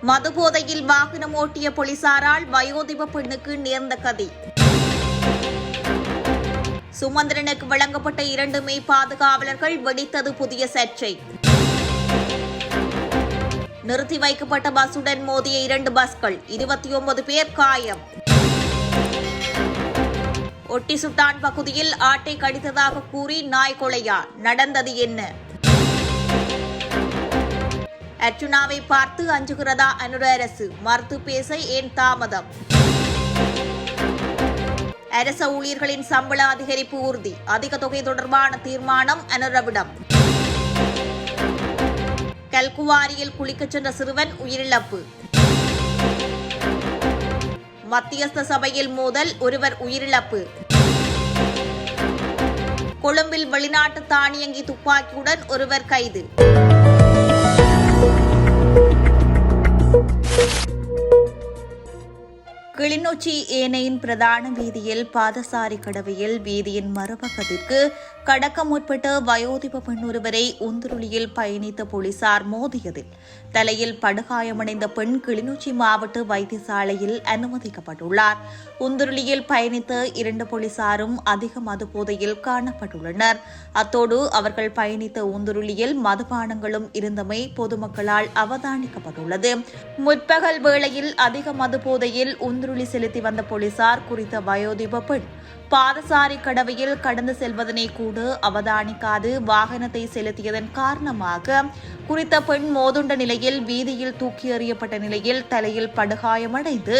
மதுபோதையில் வாகனம் ஓட்டிய போலீசாரால் வயோதிப பெண்ணுக்கு நேர்ந்த கதி. சுமந்திரனுக்கு வழங்கப்பட்ட இரண்டு மெய் பாதுகாவலர்கள் வெடித்தது புதிய சர்ச்சை. நிறுத்தி வைக்கப்பட்ட பஸ்ஸுடன் மோதிய இரண்டு பஸ்கள் இருபத்தி ஒன்பது பேர் காயம். ஒட்டி சுட்டான் பகுதியில் ஆட்டை கடித்ததாக கூறி நாய் கொலையா நடந்தது என்ன? அர்ஜுனாவை பார்த்து அஞ்சுகிறதா அனுர அரசு? மறுத்து பேச ஏன் தாமதம்? அரச ஊழியர்களின் சம்பள அதிகரிப்பு உறுதி. அதிக தொகை தொடர்பான தீர்மானம் அனுரவிடம். கல்குவாரியில் குளிக்கச் சென்ற சிறுவன் உயிரிழப்பு. மத்தியஸ்த சபையில் மோதல் ஒருவர் உயிரிழப்பு. கொழும்பில் வெளிநாட்டு தானியங்கி துப்பாக்கியுடன் ஒருவர் கைது. கிளிநொச்சி ஏனையின் பிரதான வீதியில் பாதசாரி கடவையில் வீதியின் மறுபக்கத்திற்கு கடக்க முற்பட்ட வயோதிப பெண் ஒருவரை உந்துருளியில் பயணித்த போலீசார் மோதியதில் தலையில் படுகாயமடைந்த பெண் கிளிநொச்சி மாவட்ட வைத்தியசாலையில் அனுமதிக்கப்பட்டுள்ளார். உந்துருளியில் பயணித்த இரண்டு போலீசாரும் அதிக மது போதையில் காணப்பட்டுள்ளனர். அத்தோடு அவர்கள் பயணித்த உந்துருளியில் மதுபானங்களும் இருந்தமை பொதுமக்களால் அவதானிக்கப்பட்டுள்ளது. முற்பகல் வேளையில் அதிக மது போதையில் உந்துருளி செலுத்தி வந்த போலீசார் குறித்த வயோதிப பெண் பாதசாரி கடவையில் கடந்து செல்வதனை கூட அவதானிக்காது வாகனத்தை செலுத்தியதன் காரணமாக குறித்த பெண் மோதுண்ட நிலையில் வீதியில் தூக்கி எறியப்பட்ட நிலையில் தலையில் படுகாயமடைந்து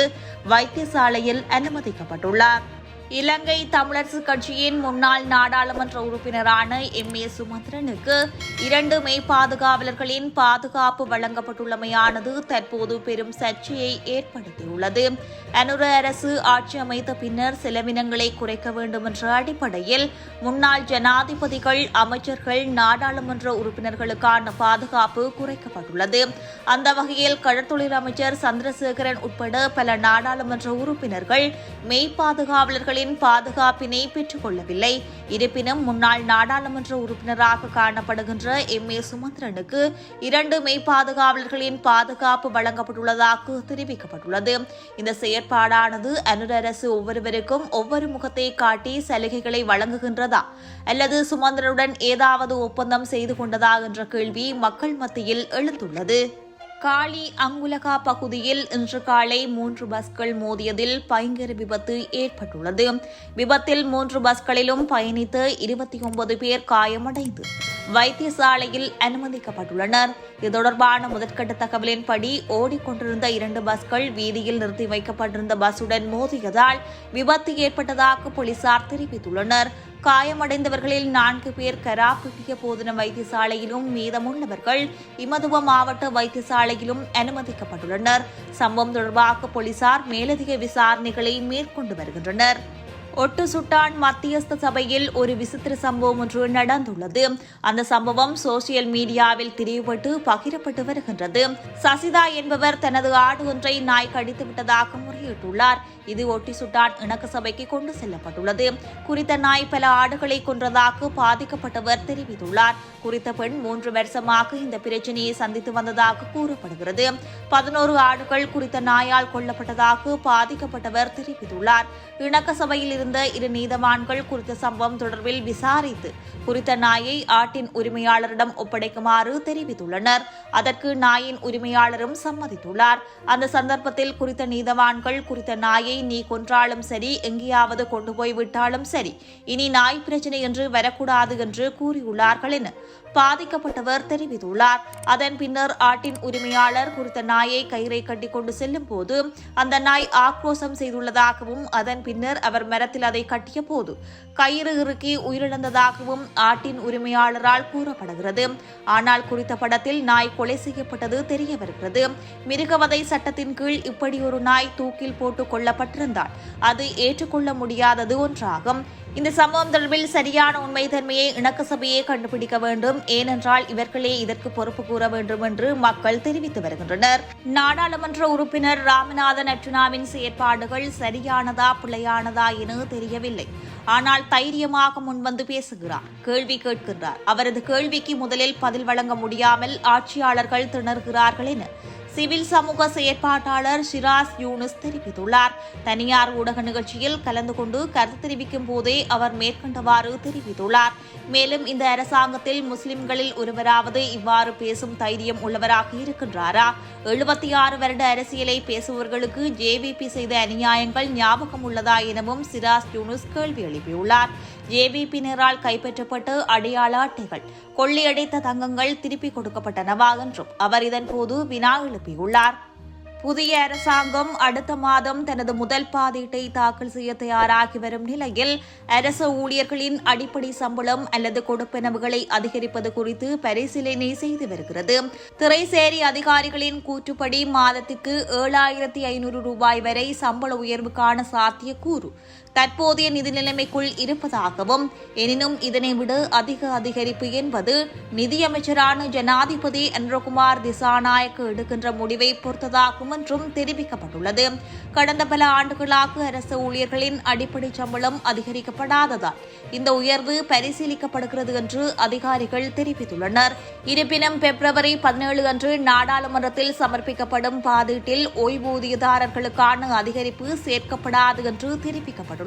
வைத்தியசாலையில் அனுமதிக்கப்பட்டுள்ளார். இலங்கை தமிழரசு கட்சியின் முன்னாள் நாடாளுமன்ற உறுப்பினரான எம். ஏ. சுமந்திரனுக்கு இரண்டு மெய் பாதுகாவலர்களின் பாதுகாப்பு வழங்கப்பட்டுள்ளமையானது தற்போது பெரும் சர்ச்சையை ஏற்படுத்தியுள்ளது. அனுர அரசு ஆட்சி அமைத்த பின்னர் செலவினங்களை குறைக்க வேண்டும் என்ற அடிப்படையில் முன்னாள் ஜனாதிபதிகள் அமைச்சர்கள் நாடாளுமன்ற உறுப்பினர்களுக்கான பாதுகாப்பு குறைக்கப்பட்டுள்ளது. அந்த வகையில் கடற்தொழில் அமைச்சர் சந்திரசேகரன் உட்பட பல நாடாளுமன்ற உறுப்பினர்கள் மெய் பாதுகாவலர்களின் பாதுகாப்பினை பெற்றுக் கொள்ளவில்லை இருப்பினும் முன்னாள் நாடாளுமன்ற உறுப்பினராக காணப்படுகின்ற எம். ஏ. சுமந்திரனுக்கு இரண்டு மெய் பாதுகாவலர்களின் பாதுகாப்பு வழங்கப்பட்டுள்ளதாக தெரிவிக்கப்பட்டுள்ளது. இந்த செயற்பாடானது அனுர அரசு ஒவ்வொருவருக்கும் ஒவ்வொரு முகத்தை காட்டி சலுகைகளை வழங்குகின்றதா? அல்லது சுமந்திரனுடன் ஏதாவது ஒப்பந்தம் செய்து கொண்டதா? என்ற கேள்வி மக்கள் மத்தியில் எழுந்துள்ளது. காளி அங்குலகா பகுதியில் இன்று காலை மூன்று பஸ்கள் மோதியதில் பயங்கர விபத்து ஏற்பட்டுள்ளது. விபத்தில் மூன்று பஸ்களிலும் பயணித்த இருபத்தி ஒன்பது பேர் காயமடைந்து வைத்தியசாலையில் அனுமதிக்கப்பட்டுள்ளனர். இது தொடர்பான முதற்கட்ட தகவலின்படி ஓடிக்கொண்டிருந்த இரண்டு பஸ்கள் வீதியில் நிறுத்தி வைக்கப்பட்டிருந்த பஸ்ஸுடன் மோதியதால் விபத்து ஏற்பட்டதாக போலீசார் தெரிவித்துள்ளனர். காயமடைந்தவர்களில் நான்கு பேர் கராப்பிட்டிய போதன வைத்தியசாலையிலும் மீதமுள்ளவர்கள் இமதுவ மாவட்ட வைத்தியசாலையிலும் அனுமதிக்கப்பட்டுள்ளனர். சம்பவம் தொடர்பாக போலீசார் மேலதிக விசாரணைகளை மேற்கொண்டு வருகின்றனர். ஒட்டு சுட்டான் மத்தியஸ்த சபையில் ஒரு விசித்திர சம்பவம் ஒன்று நடந்துள்ளது. அந்த சம்பவம் சோசியல் மீடியாவில் திரிவுபட்டு பகிரப்பட்டு வருகின்றது. சசிதா என்பவர் தனது ஆடு ஒன்றை நாய் கடித்து விட்டதாக முறையிட்டுள்ளார். இது ஒட்டி சுட்டான் இணக்க சபைக்கு கொண்டு செல்லப்பட்டுள்ளது. குறித்த நாய் பல ஆடுகளை கொன்றதாக பாதிக்கப்பட்டவர் தெரிவித்துள்ளார். குறித்த பெண் மூன்று வருஷமாக இந்த பிரச்சனையை சந்தித்து வந்ததாக கூறப்படுகிறது. பதினோரு ஆடுகள் குறித்த நாயால் கொல்லப்பட்டதாக பாதிக்கப்பட்டவர் தெரிவித்துள்ளார். இணக்க சபையில் இருந்து இரு நீதவான்கள் குறித்த சம்பவம் தொடர்பில் விசாரித்து குறித்த நாயை ஆட்டின் உரிமையாளரிடம் ஒப்படைக்குமாறு தெரிவித்துள்ளனர். அதற்கு நாயின் உரிமையாளரும் சம்மதித்துள்ளார். அந்த சந்தர்ப்பத்தில் குறித்த நீதவான்கள் குறித்த நாயை நீ கொன்றாலும் சரி எங்கேயாவது கொண்டு போய் விட்டாலும் சரி இனி நாய் பிரச்சனை என்று வரக்கூடாது என்று கூறியுள்ளார்கள் என பாதிக்கப்பட்டவர் தெரிவித்துள்ளார். அதன் பின்னர் ஆட்டின் உரிமையாளர் குறித்த நாயை கயிறை கட்டி கொண்டு செல்லும் போது அந்த நாய் ஆக்ரோசம் செய்துள்ளதாகவும் அதன் பின்னர் அவர் மரத்தில் அதை கட்டிய போது கயிறு இறுக்கி உயிரிழந்ததாகவும் ஆட்டின் உரிமையாளரால் கூறப்படுகிறது. ஆனால் குறித்த படத்தில் நாய் கொலை செய்யப்பட்டது தெரிய வருகிறது மிருகவதை சட்டத்தின் கீழ் இப்படி ஒரு நாய் தூக்கில் போட்டு கொள்ளப்பட்டிருந்தால் அது ஏற்றுக்கொள்ள முடியாதது ஒன்றாகும். இந்த சம்பவம் தொடர்பில் சரியான உண்மைத்தன்மையை இணக்க சபையே கண்டுபிடிக்க வேண்டும். ஏனென்றால் இவர்களே இதற்கு பொறுப்பு கூற வேண்டும் என்று மக்கள் தெரிவித்து வருகின்றனர். நாடாளுமன்ற உறுப்பினர் ராமநாதன் அர்ஜுனாவின் செயற்பாடுகள் சரியானதா பிழையானதா என தெரியவில்லை. ஆனால் தைரியமாக முன்வந்து பேசுகிறார் கேள்வி கேட்கின்றார். அவரது கேள்விக்கு முதலில் பதில் வழங்க முடியாமல் ஆட்சியாளர்கள் திணறுகிறார்கள் என சிவில் சமூக செயற்பாட்டாளர் ஷிராஸ் யூனிஸ் தெரிவித்துள்ளார். தனியார் ஊடக நிகழ்ச்சியில் கலந்து கொண்டு கருத்து தெரிவிக்கும் போதே அவர் மேற்கண்டவாறு தெரிவித்துள்ளார். மேலும் இந்த அரசாங்கத்தில் முஸ்லிம்களில் ஒருவராவது இவ்வாறு பேசும் தைரியம் உள்ளவராக இருக்கின்றாரா? எழுபத்தி ஆறு வருட அரசியலை பேசுபவர்களுக்கு ஜேவிபி செய்த அநியாயங்கள் ஞாபகம் உள்ளதா எனவும் சிராஸ் யூனிஸ் கேள்வி எழுப்பியுள்ளார். ஜேவிபியினரால் கைப்பற்றப்பட்டு அடையாள அட்டைகள் கொள்ளையடைத்த தங்கங்கள் திருப்பிக் கொடுக்கப்பட்டனவா என்றும் அவர் இதன்போது வினா எழுப்பியுள்ளார். புதிய அரசாங்கம் அடுத்த மாதம் தனது முதல் பாதீட்டை தாக்கல் செய்ய தயாராகி வரும் நிலையில் அரசு ஊழியர்களின் அடிப்படை சம்பளம் அல்லது கொடுப்பனவுகளை அதிகரிப்பது குறித்து பரிசீலனை செய்து வருகிறது. திரைசேரி அதிகாரிகளின் கூற்றுப்படி மாதத்திற்கு ஏழாயிரத்தி ஐநூறு ரூபாய் வரை சம்பள உயர்வுக்கான சாத்தியக்கூறு. தற்போதைய நிதி நிலைமைக்குள் இருப்பதாகவும் எனினும் இதனை விட அதிக அதிகரிப்பு என்பது நிதியமைச்சரான ஜனாதிபதி அன்றகுமார் திசாநாயக்கு எடுக்கின்ற முடிவை பொறுத்ததாகும் என்றும் தெரிவிக்கப்பட்டுள்ளது. கடந்த பல ஆண்டுகளாக அரசு ஊழியர்களின் அடிப்படை சம்பளம் அதிகரிக்கப்படாததால் இந்த உயர்வு பரிசீலிக்கப்படுகிறது என்று அதிகாரிகள் தெரிவித்துள்ளனர். இருப்பினும் பிப்ரவரி பதினேழு அன்று நாடாளுமன்றத்தில் சமர்ப்பிக்கப்படும் பாதீட்டில் ஓய்வூதியதாரர்களுக்கான அதிகரிப்பு சேர்க்கப்படாது என்று தெரிவிக்கப்பட்டுள்ளது.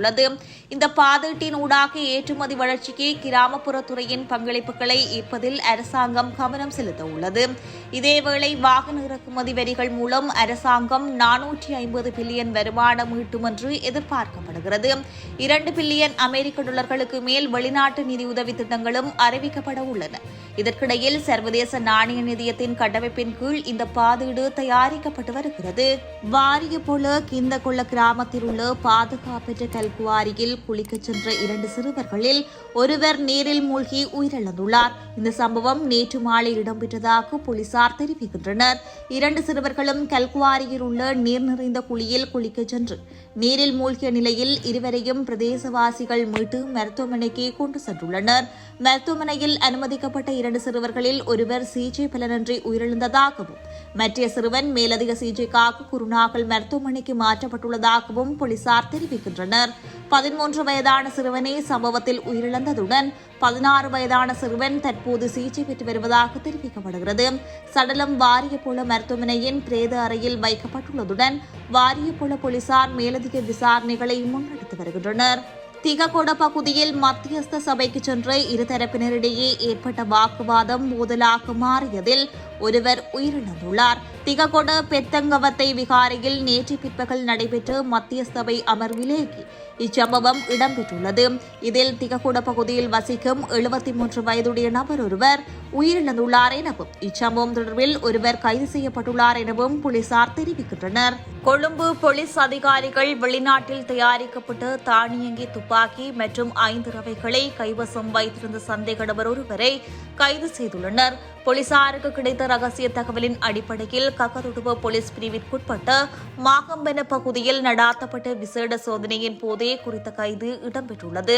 இந்த பாதீட்டின் ஊடாக ஏற்றுமதி வளர்ச்சிக்கு கிராமப்புற துறையின் பங்களிப்புகளை ஈர்ப்பதில் அரசாங்கம் கவனம் செலுத்த உள்ளது இதேவேளை வாகன இறக்குமதி வரிகள் மூலம் அரசாங்கம் நானூற்றி ஐம்பது பில்லியன் வருமானம் ஈட்டும் என்று எதிர்பார்க்கப்படுகிறது. இரண்டு பில்லியன் அமெரிக்க டாலர்களுக்கு மேல் வெளிநாட்டு நிதியுதவி திட்டங்களும் அறிவிக்கப்பட உள்ளன. இதற்கிடையில் சர்வதேச நாணய நிதியத்தின் கட்டமைப்பின் கீழ் இந்த பாதீடு தயாரிக்கப்பட்டு வருகிறது. வாரிய போல கிந்தகொள்ள கிராமத்தில் உள்ள பாதுகாப்பற்ற குவாரியில் குளிக்கச் சென்ற இரண்டு சிறுவர்களில் ஒருவர் நீரில் மூழ்கி உயிரிழந்துள்ளார். இந்த சம்பவம் நேற்று மாலை இடம்பெற்றதாக போலீசார் தெரிவிக்கின்றனர். இரண்டு சிறுவர்களும் கல்குவாரியில் உள்ள நீர் நிறைந்த குழியில் குளிக்கச் சென்று நீரில் மூழ்கிய நிலையில் இருவரையும் பிரதேசவாசிகள் மீட்டு மருத்துவமனைக்கு கொண்டு சென்றுள்ளனர். மருத்துவமனையில் அனுமதிக்கப்பட்ட இரண்டு சிறுவர்களில் ஒருவர் சிகிச்சை பலனின்றி உயிரிழந்ததாகவும் மற்ற சிறுவன் மேலதிக சிகிச்சைக்காக குருநாகல் மருத்துவமனைக்கு மாற்றப்பட்டுள்ளதாகவும் போலீசார் தெரிவிக்கின்றனர். பதிமூன்று வயதான சிறுவனே சம்பவத்தில் உயிரிழந்ததுடன் பதினாறு வயதான சிறுவன் தற்போது சிகிச்சை பெற்று வருவதாக தெரிவிக்கப்படுகிறது. சடலம் வாரியபுல மருத்துவமனையின் பிரேத அறையில் வைக்கப்பட்டுள்ளதுடன் வாரியபுல போலீசார் மேலதிக விசாரணைகளை முன்னெடுத்து வருகின்றனர். திககொட பகுதியில் மத்தியஸ்த சபைக்கு சென்று இருதரப்பினரிடையே ஏற்பட்ட வாக்குவாதம் மோதலாக மாறியதில் ஒருவர் உயிரிழந்துள்ளார். திககொட பெத்தங்கவத்தை விகாரையில் நேற்று பிற்பகல் நடைபெற்ற சபை அமர்விலேயே இச்சம்பவம் இடம்பெற்றுள்ளது. இதில் திககொட பகுதியில் வசிக்கும் எழுபத்தி மூன்று வயதுடைய நபர் ஒருவர் உயிரிழந்துள்ளார் எனவும் இச்சம்பவம் தொடர்பில் ஒருவர் கைது செய்யப்பட்டுள்ளார் எனவும் போலீசார் தெரிவிக்கின்றனர். கொழும்பு போலீஸ் அதிகாரிகள் வெளிநாட்டில் தயாரிக்கப்பட்ட தானியங்கி துப்பாக்கி மற்றும் ஐந்து ரவைகளை கைவசம் வைத்திருந்த சந்தேக நபர் ஒருவரை கைது செய்துள்ளனர். போலீசாருக்கு கிடைத்த ரகசிய தகவலின் அடிப்படையில் கக்கதுடுவ போலீஸ் பிரிவிற்குட்பட்ட மாகம்பென பகுதியில் நடாத்தப்பட்ட விசேட சோதனையின் போதே குறித்த கைது இடம்பெற்றுள்ளது.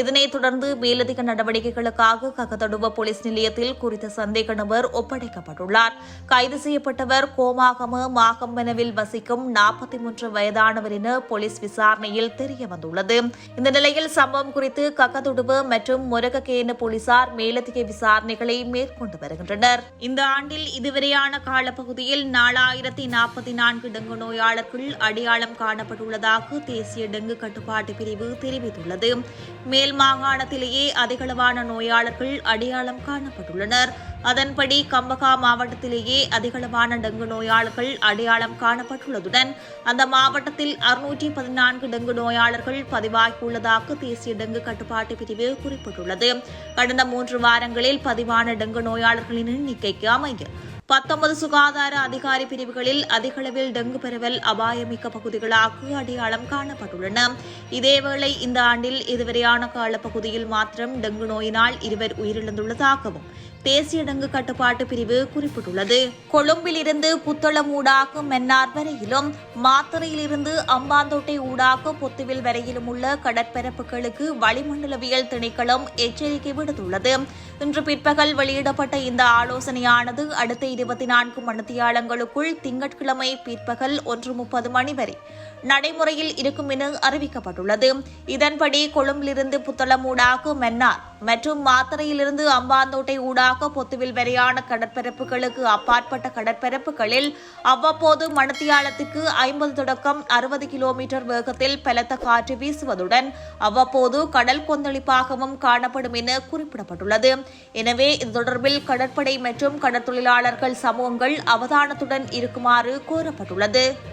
இதனைத் தொடர்ந்து மேலதிக நடவடிக்கைகளுக்காக கக்கதடுவ போலீஸ் நிலையத்தில் குறித்த சந்தேக நபர் ஒப்படைக்கப்பட்டுள்ளார். கைது செய்யப்பட்டவர் கோமாகம மாகம்பெனவில் வசிக்கும் நாற்பத்தி மூன்று வயதானவர் என போலீஸ் விசாரணையில் தெரியவந்துள்ளது. இந்த நிலையில் சம்பவம் குறித்து கக்கதுடுவ மற்றும் முரகக்கேன போலீசார் மேலதிக விசாரணைகளை மேற்கொண்டு வருகின்றனர் இந்த ஆண்டில் இதுவரையான காலப்பகுதியில் நாலாயிரத்தி நாற்பத்தி நான்கு டெங்கு நோயாளர்கள் அடையாளம் காணப்பட்டுள்ளதாக தேசிய டெங்கு கட்டுப்பாட்டு பிரிவு தெரிவித்துள்ளது. மேல் மாகாணத்திலேயே அதிகளவான நோயாளர்கள் அடையாளம் காணப்பட்டுள்ளனர். அதன்படி கம்பகா மாவட்டத்திலேயே அதிகளவான டெங்கு நோயாளர்கள் அடையாளம் காணப்பட்டுள்ளதுடன் அந்த மாவட்டத்தில் அறுநூற்றி பதினான்கு டெங்கு நோயாளர்கள் பதிவாகியுள்ளதாக தேசிய டெங்கு கட்டுப்பாட்டு பிரிவு குறிப்பிட்டுள்ளது. கடந்த மூன்று வாரங்களில் பதிவான டெங்கு நோயாளர்களின் எண்ணிக்கைக்கு அமைய பத்தொன்பது சுகாதார அதிகாரி பிரிவுகளில் அதிகளவில் டெங்கு பரவல் அபாயமிக்க பகுதிகளாக அடையாளம் காணப்பட்டுள்ளன. இதேவேளை இந்த ஆண்டில் இதுவரையான காலப்பகுதியில் மாத்திரம் டெங்கு நோயினால் இருவர் உயிரிழந்துள்ளதாகவும் தேசிய டெங்கு கட்டுப்பாட்டு பிரிவு குறிப்பிட்டுள்ளது. கொழும்பிலிருந்து புத்தளம் ஊடாக மென்னார் வரையிலும் மாத்தறையிலிருந்து அம்பாந்தோட்டை ஊடாக பொத்துவில் வரையிலும் உள்ள கடற்பரப்புகளுக்கு வளிமண்டலவியல் திணைக்களம் எச்சரிக்கை விடுத்துள்ளது. இன்று பிற்பகல் வெளியிடப்பட்ட இந்த ஆலோசனையானது அடுத்த இருபத்தி நான்கு மணித்தியாலங்களுக்குள் திங்கட்கிழமை பிற்பகல் ஒன்று முப்பது மணி வரை நடைமுறையில் இருக்கும் என அறிவிக்கப்பட்டுள்ளது. இதன்படி கொழும்பிலிருந்து புத்தளமூடாக மென்னார் மற்றும் மாத்தறையிலிருந்து அம்பாந்தோட்டை ஊடாக பொத்துவில் வரையான கடற்பரப்புகளுக்கு அப்பாற்பட்ட கடற்பரப்புகளில் அவ்வப்போது மணத்தியாலத்துக்கு ஐம்பது தொடக்கம் அறுபது கிலோமீட்டர் வேகத்தில் பலத்த காற்று வீசுவதுடன் அவ்வப்போது கடல் கொந்தளிப்பாகவும் காணப்படும் என குறிப்பிடப்பட்டுள்ளது. எனவே இது தொடர்பில் கடற்படை மற்றும் கடற்தொழிலாளர்கள் சமூகங்கள் அவதானத்துடன் இருக்குமாறு கோரப்பட்டுள்ளது.